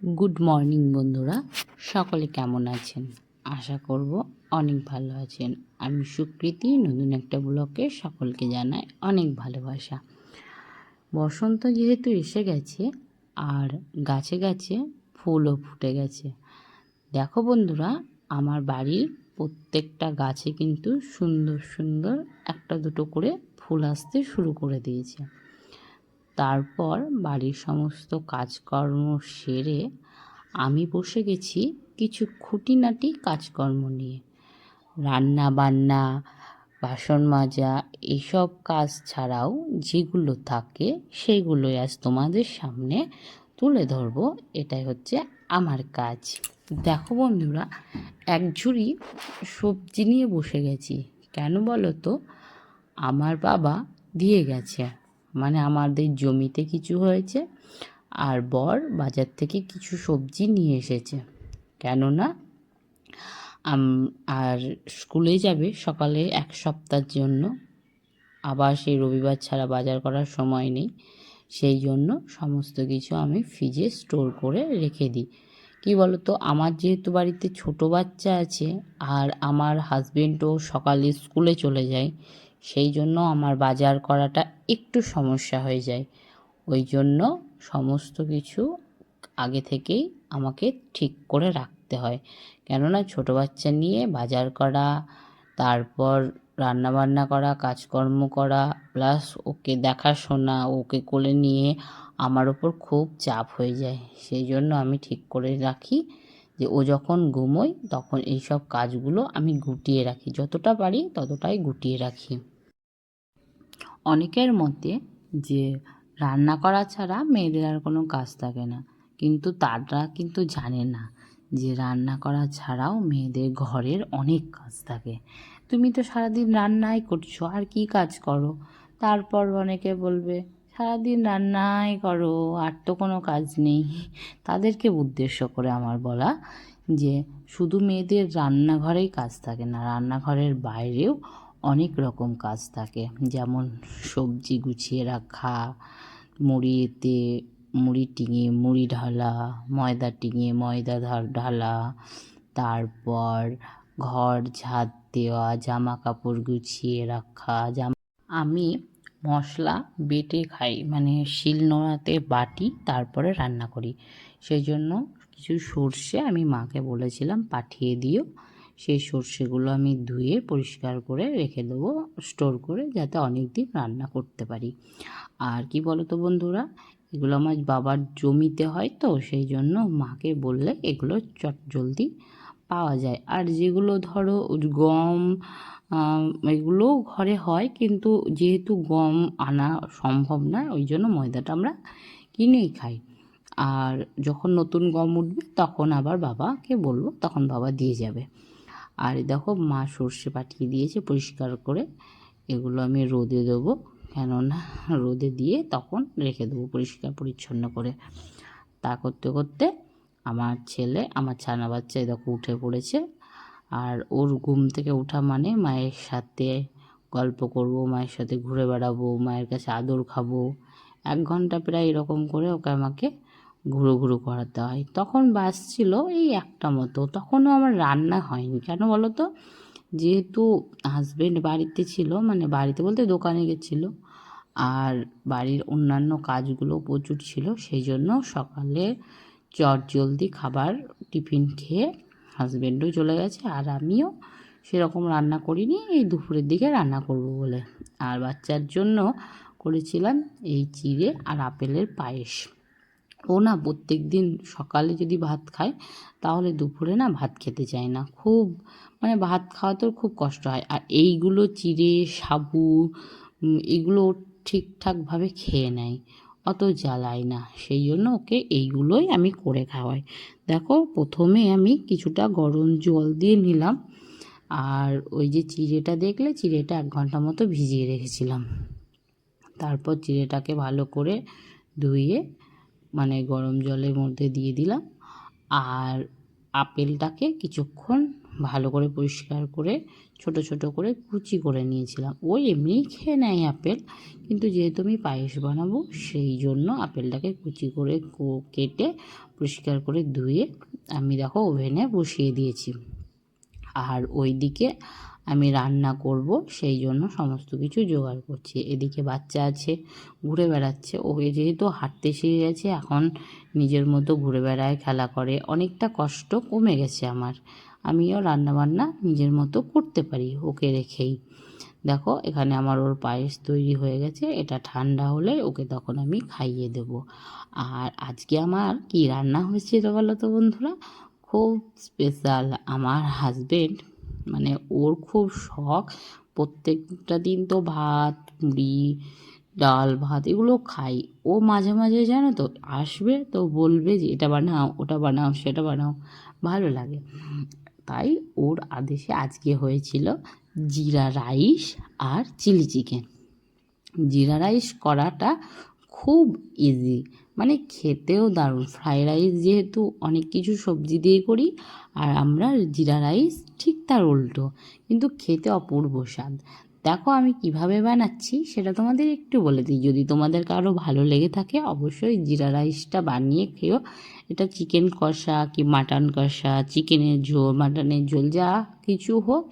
Good morning বন্ধুরা। সকলে কেমন আছেন? আশা করব অনেক ভালো আছেন। আমি সুকৃতি নতুন একটা ব্লকে সকলকে জানাই অনেক ভালোবাসা। বসন্ত যেহেতু এসে গেছে, আর গাছে গাছে ফুলও ফুটে গেছে। দেখো বন্ধুরা, আমার বাড়ির প্রত্যেকটা গাছে কিন্তু সুন্দর সুন্দর একটা দুটো করে ফুল আসতে শুরু করে দিয়েছে। তারপর বাড়ির সমস্ত কাজকর্ম সেরে আমি বসে গেছি কিছু খুঁটিনাটি কাজকর্ম নিয়ে। রান্না বান্না বাসন মাজা এইসব কাজ ছাড়াও যেগুলো থাকে সেইগুলোই আজ তোমাদের সামনে তুলে ধরবো। এটাই হচ্ছে আমার কাজ। দেখো বন্ধুরা, এক ঝুড়ি সবজি নিয়ে বসে গেছি। কেন বলো তো? আমার বাবা দিয়ে গেছে। মানে আমাদের জমিতে কিছু হয়েছে আর বর বাজার থেকে কিছু সবজি নিয়ে এসেছে। কেননা আর স্কুলে যাবে সকালে এক সপ্তাহের জন্য। আবার সেই রবিবার ছাড়া বাজার করার সময় নেই। সেই জন্য সমস্ত কিছু আমি ফ্রিজে স্টোর করে রেখে দিই। কি বলতো, আমার যেহেতু বাড়িতে ছোট বাচ্চা আছে আর আমার হাজবেন্ডও সকালে স্কুলে চলে যায় সেই জন্য আমার বাজার করাটা একটু সমস্যা হয়ে যায়। ওই জন্য সমস্ত কিছু আগে থেকেই আমাকে ঠিক করে রাখতে হয়। কেননা ছোট বাচ্চা নিয়ে বাজার করা, তারপর রান্না বান্না করা, কাজকর্ম করা প্লাস ওকে দেখাশোনা, ওকে কোলে নিয়ে আমার ওপর খুব চাপ হয়ে যায়। সেই জন্য আমি ঠিক করে রাখি যে ও যখন ঘুমোয় তখন এইসব কাজগুলো আমি গুটিয়ে রাখি। যতটা পারি ততটাই গুটিয়ে রাখি। অনেকের মতে যে, রান্না করা ছাড়া মেয়েদের আর কোনো কাজ থাকে না। কিন্তু তারা কিন্তু জানে না যে, রান্না করা ছাড়াও মেয়েদের ঘরের অনেক কাজ থাকে। তুমি তো সারাদিন রান্নাই করছ, আর কি কাজ করো? তারপর অনেকে বলবে, সারাদিন রান্নাই করো, আর তো কোনো কাজ নেই। তাদেরকে উদ্দেশ্য করে আমার বলা যে, শুধু মেয়েদের রান্নাঘরেই কাজ থাকে না, রান্নাঘরের বাইরেও অনেক রকম কাজ থাকে। যেমন সবজি গুছিয়ে রাখা মুড়িতে মুড়ি টিঙে মুড়ি ঢালা, ময়দা টিঙে ময়দা ঢালা, তারপর ঘর ঝাঁট দেওয়া জামা কাপড় গুছিয়ে রাখা, জামা, আমি মশলা বেটে খাই মানে শিল নোড়াতে বাটি তারপরে রান্না করি। সেই জন্য কিছু সর্ষে আমি মাকে বলেছিলাম পাঠিয়ে দিও। সেই সর্ষেগুলো আমি ধুয়ে পরিষ্কার করে রেখে দেবো স্টোর করে যাতে অনেক দিন রান্না করতে পারি। আর কি বলো তো বন্ধুরা এগুলো আমার বাবার জমিতে হয় তো সেই জন্য মাকে বললে এগুলো চট জলদি পাওয়া যায়। আর যেগুলো ধরো গম আম, এগুলোও ঘরে হয় কিন্তু যেহেতু গম আনা সম্ভব না ওই জন্য ময়দাটা আমরা কিনেই খাই। আর যখন নতুন গম উঠবে তখন আবার বাবাকে বলব তখন বাবা দিয়ে যাবে। আর দেখো মা সর্ষে পাঠিয়ে দিয়েছে, পরিষ্কার করে। এগুলো আমি রোদে দেবো, কেননা রোদে দিয়ে তখন রেখে দেবো পরিষ্কার পরিচ্ছন্ন করে। তা করতে করতে আমার ছেলে, আমার ছানা বাচ্চা দেখো উঠে পড়েছে। আর ওর ঘুম থেকে ওঠা মানে মায়ের সাথে গল্প করব, মায়ের সাথে ঘুরে বেড়াবো, মায়ের কাছে আদর খাব। এক ঘণ্টা প্রায় এরকম করে ওকে আমাকে ঘুরো ঘুরো করাতে হয়। তখন বাসছিল এই একটা মতো। তখনও আমার রান্না হয়নি। কেন বলো তো? যেহেতু হাজবেন্ড বাড়িতে ছিল মানে বাড়িতে বলতে দোকানে গেছিল আর বাড়ির অন্যান্য কাজগুলো প্রচুর ছিল, সেই জন্য সকালে চট জলদি খাবার, টিফিন খেয়ে হাজবেন্ডও চলে গেছে আর আমিও সেরকম রান্না করিনি, এই দুপুরের দিকে রান্না করব বলে। আর বাচ্চার জন্য করেছিলাম এই চিড়ে আর আপেলের পায়েস। ও না প্রত্যেক দিন সকালে যদি ভাত খায়, তাহলে দুপুরে না ভাত খেতে চায় না। খুব মানে ভাত খাওয়াতেও খুব কষ্ট হয়। আর এইগুলো চিড়ে, সাবু এগুলো ঠিকঠাকভাবে খেয়ে নেয়। অত জ্বালায় না। সেই জন্য ওকে এইগুলোই আমি করে খাওয়াই। দেখো, প্রথমে আমি কিছুটা গরম জল দিয়ে নিলাম। আর ওই যে চিড়েটা দেখলে, চিড়েটা এক ঘণ্টা মতো ভিজিয়ে রেখেছিলাম। তারপর চিড়েটাকে ভালো করে ধুয়ে মানে গরম জলের মধ্যে দিয়ে দিলাম। আর আপেলটাকে কিছুক্ষণ ভালো করে পরিষ্কার করে, ছোট ছোট করে কুচি করে নিয়েছিলাম। ওই এমনিই খেয়ে নেয় আপেল, কিন্তু যেহেতু আমি পায়েস বানাবো, সেই জন্য আপেলটাকে কুচি করে কেটে পরিষ্কার করে ধুয়ে আমি দেখো ওভেনে বসিয়ে দিয়েছি। আর ওইদিকে আমি রান্না করব, সেই জন্য সমস্ত কিছু জোগাড় করছি। এদিকে বাচ্চা আছে, ঘুরে বেড়াচ্ছে। ও যেহেতু হাঁটতে শিখে গেছে, এখন নিজের মতো ঘুরে বেড়ায়, খেলা করে। অনেকটা কষ্ট কমে গেছে আমার। আমিও রান্নাবান্না নিজের মতো করতে পারি, ওকে রেখেই। দেখো, এখানে আমার ওর পায়েস তৈরি হয়ে গেছে। এটা ঠান্ডা হলে ওকে তখন আমি খাইয়ে দেব। আর আজকে আমার কি রান্না হয়েছে তো বলো তো বন্ধুরা? খুব স্পেশাল আমার হাজবেন্ড মানে ওর খুব শখ। প্রত্যেকটা দিন তো ভাত মুড়ি ডাল, ভাত এগুলো খাই। ও মাঝে মাঝে জানো তো আসবে তো বলবে যে, এটা বানাও, ওটা বানাও, সেটা বানাও। ভালো লাগে। তাই ওর আদেশে আজকে হয়েছিল জিরা রাইস আর চিলি চিকেন। জিরা রাইস করাটা খুব ইজি মানে খেতেও দারুণ। ফ্রাই রাইস যেহেতু অনেক কিছু সবজি দিয়ে করি, আর আমরা জিরা রাইস ঠিক তার উল্টো, কিন্তু খেতে অপূর্ব স্বাদ। দেখো আমি কীভাবে বানাচ্ছি, সেটা তোমাদের একটু বলে দিই। যদি তোমাদের কারও ভালো লেগে থাকে, অবশ্যই জিরা রাইসটা বানিয়ে খেও এটা চিকেন কষা কি মাটন কষা চিকেনের ঝোল মাটনের ঝোল, যা কিছু হোক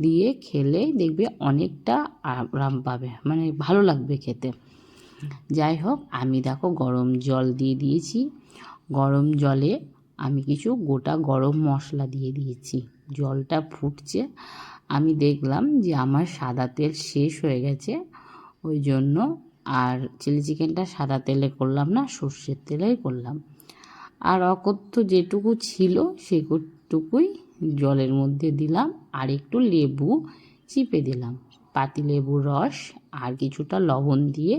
দিয়ে খেলে দেখবে অনেকটা আরাম পাবে। মানে ভালো লাগবে খেতে। যাই হোক আমি দেখো গরম জল দিয়ে দিয়েছি। গরম জলে আমি কিছু গোটা গরম মশলা দিয়ে দিয়েছি। জলটা ফুটছে। আমি দেখলাম যে আমার সাদা তেল শেষ হয়ে গেছে। ওই জন্য আর চিলি চিকেনটা সাদা তেলে করলাম না, সর্ষের তেলেই করলাম। আর অকথ্য যেটুকু ছিল সেটুকুই জলের মধ্যে দিলাম আর একটু লেবু চিপে দিলাম। পাতি লেবুর রস আর কিছুটা লবণ দিয়ে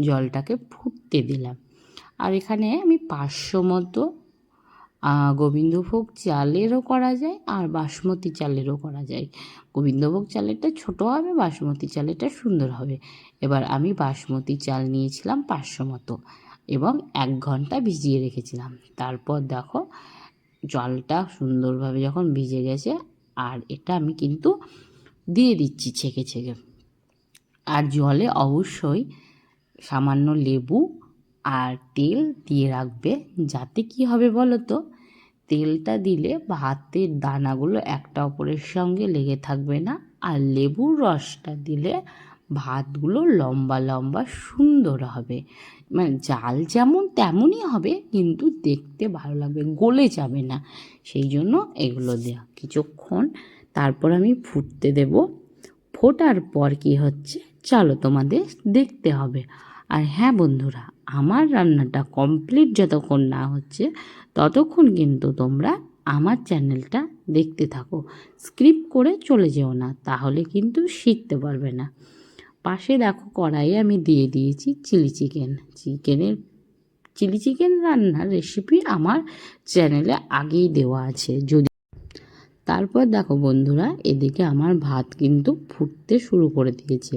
জলটাকে ফুটতে দিলাম। আর এখানে আমি পাঁচশো মতো গোবিন্দভোগ চালেরও করা যায় আর বাসমতি চালেরও করা যায়। গোবিন্দভোগ চালেরটা ছোট হবে, বাসমতি চালেরটা সুন্দর হবে। এবার আমি বাসমতি চাল নিয়েছিলাম পাঁচশো মতো এবং এক ঘণ্টা ভিজিয়ে রেখেছিলাম। তারপর দেখো জলটা সুন্দরভাবে যখন ভিজে গেছে আর এটা আমি কিন্তু দিয়ে দিচ্ছি ছেঁকে ছেঁকে। আর জলে অবশ্যই সামান্য লেবু আর তেল দিয়ে রাখবে। যাতে কি হবে বলো তো তেলটা দিলে ভাতের দানাগুলো একটা অপরের সঙ্গে লেগে থাকবে না। আর লেবুর রসটা দিলে ভাতগুলো লম্বা লম্বা সুন্দর হবে। মানে জাল যেমন তেমনই হবে, কিন্তু দেখতে ভালো লাগবে, গলে যাবে না। সেই জন্য এগুলো দেওয়া কিছুক্ষণ। তারপর আমি ফুটতে দেব। ফোটার পর কি হচ্ছে? চলো তোমাদের দেখতে হবে। আর হ্যাঁ বন্ধুরা, আমার রান্নাটা কমপ্লিট যতক্ষণ না হচ্ছে, ততক্ষণ কিন্তু তোমরা আমার চ্যানেলটা দেখতে থাকো। স্ক্রিপ করে চলে যেও না, তাহলে কিন্তু শিখতে পারবে না। পাশে দেখো কড়াইয়ে আমি দিয়ে দিয়েছি চিলি চিকেন চিকেনের চিলি চিকেন রান্নার রেসিপি আমার চ্যানেলে আগেই দেওয়া আছে। যদি তারপর দেখো বন্ধুরা, এদিকে আমার ভাত কিন্তু ফুটতে শুরু করে দিয়েছে।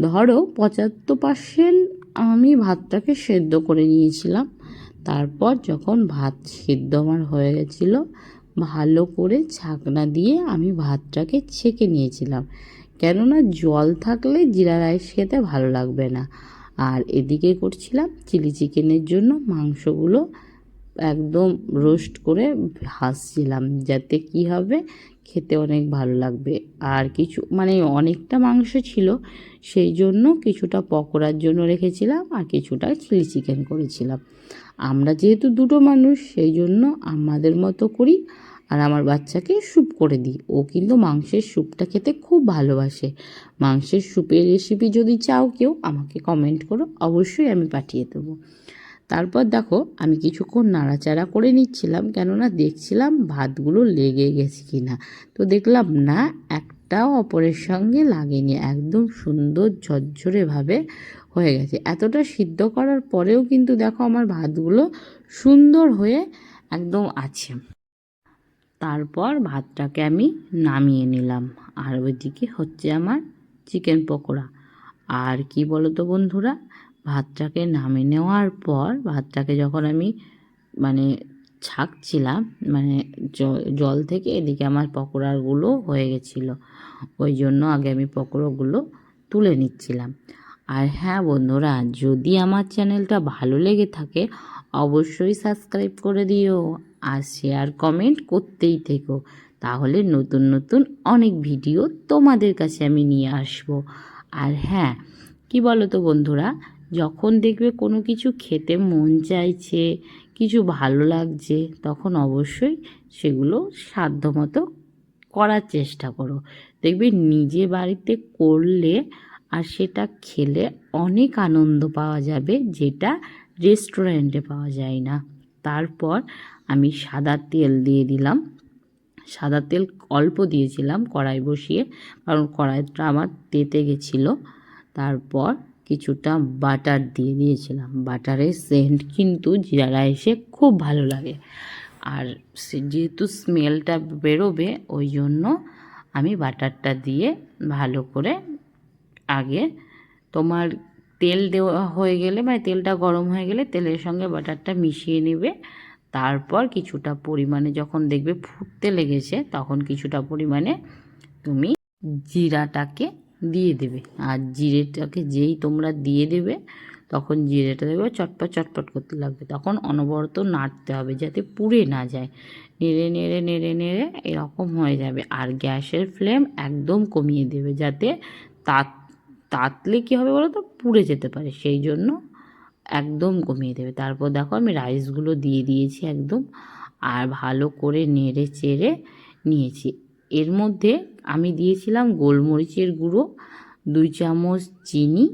ধরো পঁচাত্তর পার্সেন্ট আমি ভাতটাকে সেদ্ধ করে নিয়েছিলাম। তারপর যখন ভাত সেদ্ধ আমার হয়ে গেছিল, ভালো করে ছাকনা দিয়ে আমি ভাতটাকে ছেঁকে নিয়েছিলাম। কেননা জল থাকলে জিরা রাইস খেতে ভালো লাগবে না। আর এদিকে করছিলাম চিলি চিকেনের জন্য মাংসগুলো একদম রোস্ট করে ভাজছিলাম, যাতে কি হবে খেতে অনেক ভালো লাগবে। আর কিছু মানে অনেকটা মাংস ছিল, সেই জন্য কিছুটা পকোড়ার জন্য রেখেছিলাম আর কিছুটা চিলি চিকেন করেছিলাম। আমরা যেহেতু দুটো মানুষ, সেই জন্য আমাদের মতো করি আর আমার বাচ্চাকে স্যুপ করে দিই। ও কিন্তু মাংসের স্যুপটা খেতে খুব ভালোবাসে। মাংসের স্যুপের রেসিপি যদি চাও কেউ, আমাকে কমেন্ট করো, অবশ্যই আমি পাঠিয়ে দেবো। তারপর দেখো, আমি কিছুক্ষণ নাড়াচাড়া করে নিচ্ছিলাম, কেননা দেখছিলাম ভাতগুলো লেগে গেছে কি না তো দেখলাম না, একটাও অপরের সঙ্গে লাগেনি, একদম সুন্দর ঝরঝরেভাবে হয়ে গেছে। এতটা সিদ্ধ করার পরেও কিন্তু দেখো আমার ভাতগুলো সুন্দর হয়ে একদম আছে। তারপর ভাতটাকে আমি নামিয়ে নিলাম। আর ওইদিকে হচ্ছে আমার চিকেন পকোড়া। আর কি বলো তো বন্ধুরা? ভাতটাকে নামিয়ে নেওয়ার পর ভাতটাকে যখন আমি মানে ছাঁকছিলাম মানে জল থেকে এদিকে আমার পকোড়াগুলো হয়ে গেছিল। ওই জন্য আগে আমি পকোড়াগুলো তুলে নিচ্ছিলাম। আর হ্যাঁ বন্ধুরা, যদি আমার চ্যানেলটা ভালো লেগে থাকে, অবশ্যই সাবস্ক্রাইব করে দিও আর শেয়ার কমেন্ট করতেই থেকো। তাহলে নতুন নতুন অনেক ভিডিও তোমাদের কাছে আমি নিয়ে আসব। আর হ্যাঁ কি বলো তো বন্ধুরা যখন দেখবে কোনো কিছু খেতে মন চাইছে, কিছু ভালো লাগছে, তখন অবশ্যই সেগুলো সাধ্যমতো করার চেষ্টা করো। দেখবে নিজে বাড়িতে করলে আর সেটা খেলে অনেক আনন্দ পাওয়া যাবে যেটা রেস্টুরেন্টে পাওয়া যায় না। তারপর আমি সাদা তেল দিয়ে দিলাম। সাদা তেল অল্প দিয়েছিলাম কড়াই বসিয়ে, কারণ কড়াইটা আমার তেতে গেছিল। তারপর কিছুটা বাটার দিয়ে দিয়েছিলাম। বাটারের সেন্ট কিন্তু জিরা রাইসে খুব ভালো লাগে। আর যেহেতু স্মেলটা বেরোবে, ওই জন্য আমি বাটারটা দিয়ে ভালো করে আগে তোমার তেল দেওয়া হয়ে গেলে মানে তেলটা গরম হয়ে গেলে তেলের সঙ্গে বাটারটা মিশিয়ে নেবে। তারপর কিছুটা পরিমাণে যখন দেখবে ফুটতে লেগেছে, তখন কিছুটা পরিমাণে তুমি জিরাটাকে দিয়ে দেবে। আর জিরেটাকে যেই তোমরা দিয়ে দেবে, তখন জিরেটা দেবে চটপট চটপট করতে লাগবে। তখন অনবরত নাড়তে হবে যাতে পুড়ে না যায়। নেড়ে নেড়ে নেড়ে নেড়ে এরকম হয়ে যাবে। আর গ্যাসের ফ্লেম একদম কমিয়ে দেবে যাতে তাত, তাতলে কী হবে বলো তো পুড়ে যেতে পারে। সেই জন্য একদম কমিয়ে দেবে। তারপর দেখো আমি রাইসগুলো দিয়ে দিয়েছি একদম। আর ভালো করে নেড়ে, চেড়ে নিয়েছি। এর মধ্যে আমি দিয়েছিলাম গোলমরিচের গুঁড়ো, দুই চামচ চিনি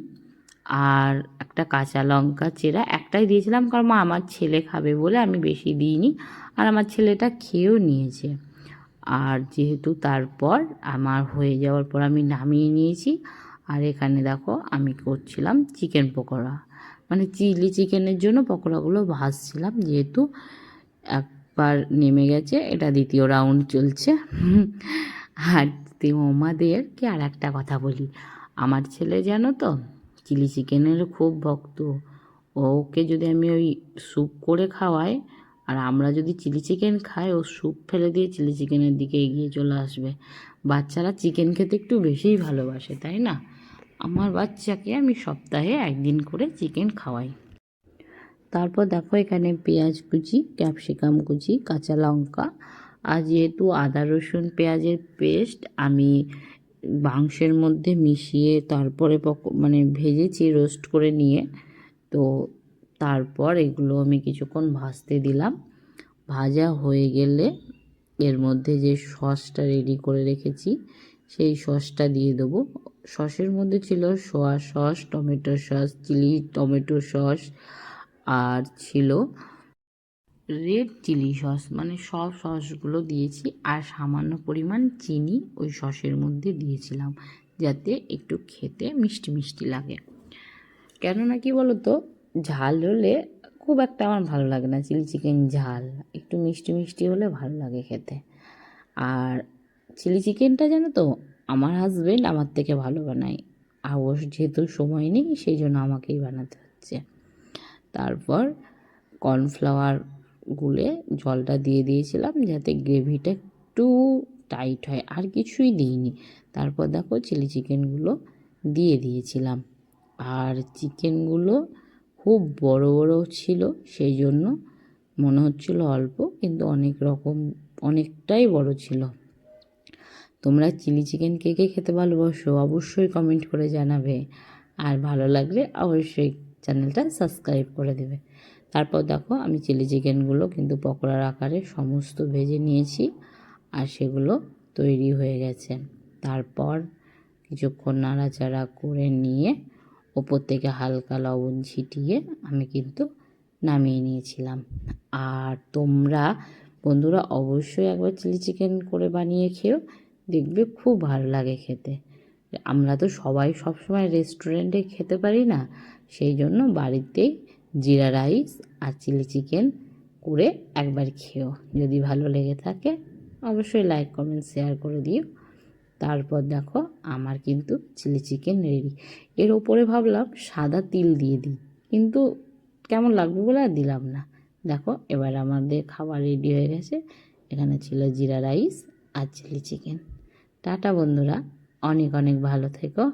আর একটা কাঁচা লঙ্কা চেরা। একটাই দিয়েছিলাম কারণ মা আমার ছেলে খাবে বলে আমি বেশি দিইনি আর আমার ছেলেটা খেয়েও নিয়েছে। আর যেহেতু তারপর আমার হয়ে যাওয়ার পর আমি নামিয়ে নিয়েছি আর এখানে দেখো আমি করছিলাম চিকেন পকোড়া। মানে চিলি চিকেনের জন্য পকোড়াগুলো ভাজছিলাম যেহেতু একবার নেমে গেছে, এটা দ্বিতীয় রাউন্ড চলছে। আর তোমাদেরকে আর একটা কথা বলি। আমার ছেলে জানো তো, চিলি চিকেনের খুব ভক্ত। ওকে যদি আমি ওই স্যুপ করে খাওয়াই, আর আমরা যদি চিলি চিকেন খাই, ও স্যুপ ফেলে দিয়ে চিলি চিকেনের দিকে এগিয়ে চলে আসবে। বাচ্চারা চিকেন খেতে একটু বেশিই ভালোবাসে, তাই না? আমার বাচ্চাকে আমি সপ্তাহে একদিন করে চিকেন খাওয়াই। তারপর দেখো এখানে পেঁয়াজ কুচি, ক্যাপসিকাম কুচি, কাঁচা লঙ্কা আর যেহেতু আদা, রসুন, পেঁয়াজের পেস্ট আমি মাংসের মধ্যে মিশিয়ে তারপরে পক মানে ভেজেছি, রোস্ট করে নিয়ে, তো তারপর এগুলো আমি কিছুক্ষণ ভাজতে দিলাম। ভাজা হয়ে গেলে এর মধ্যে যে সসটা রেডি করে রেখেছি, সেই সসটা দিয়ে দেবো। সসের মধ্যে ছিল soya sauce tomato sauce chilli tomato sauce আর ছিল রেড চিলি সস মানে সব সসগুলো দিয়েছি আর সামান্য পরিমাণ চিনি ওই সসের মধ্যে দিয়েছিলাম যাতে একটু খেতে মিষ্টি মিষ্টি লাগে। কেননা কি বলো তো ঝাল হলে খুব একটা আমার ভালো লাগে না, চিলি চিকেন ঝাল, একটু মিষ্টি মিষ্টি হলে ভালো লাগে খেতে। আর চিলি চিকেনটা জানো তো, আমার হাজবেন্ড আমার থেকে ভালো বানায়, আর ওর যেহেতু সময় নেই, সেই জন্য আমাকেই বানাতে হচ্ছে। তারপর কর্নফ্লাওয়ার গুলে জলটা দিয়ে দিয়েছিলাম যাতে গ্রেভিটা একটু টাইট হয়, আর কিছুই দিইনি। তারপর দেখো চিলি চিকেনগুলো দিয়ে দিয়েছিলাম। আর চিকেনগুলো খুব বড় বড় ছিল, সেই জন্য মনে হচ্ছিল অল্প, কিন্তু অনেক রকম, অনেকটাই বড় ছিল। তোমরা চিলি চিকেন কে কে খেতে ভালোবাসো অবশ্যই কমেন্ট করে জানাবে। আর ভালো লাগলে অবশ্যই চ্যানেলটা সাবস্ক্রাইব করে দেবে। তারপর দেখো, আমি চিলি চিকেনগুলো কিন্তু পকোড়ার আকারে সমস্ত ভেজে নিয়েছি আর সেগুলো তৈরি হয়ে গেছে। তারপর কিছুক্ষণ নাড়াচাড়া করে নিয়ে ওপর থেকে হালকা লবণ ছিটিয়ে আমি কিন্তু নামিয়ে নিয়েছিলাম। আর তোমরা, বন্ধুরা অবশ্যই একবার চিলি চিকেন করে বানিয়ে খেও দেখবে খুব ভালো লাগে খেতে। আমরা তো সবাই সবসময় রেস্টুরেন্টে খেতে পারি না। সেই জন্য বাড়িতেই জিরা রাইস আর চিলি চিকেন করে একবার খেও। যদি ভালো লেগে থাকে, অবশ্যই লাইক, কমেন্ট, শেয়ার করে দিও। তারপর দেখো, আমার কিন্তু চিলি চিকেন রেডি। এর ওপরে ভাবলাম সাদা তিল দিয়ে দিই, কিন্তু কেমন লাগবে বলে আর দিলাম না। দেখো, এবার আমাদের খাবার রেডি হয়ে গেছে। এখানে ছিল জিরা রাইস আর চিলি চিকেন। টাটা বন্ধুরা, অনেক অনেক ভালো থেকো।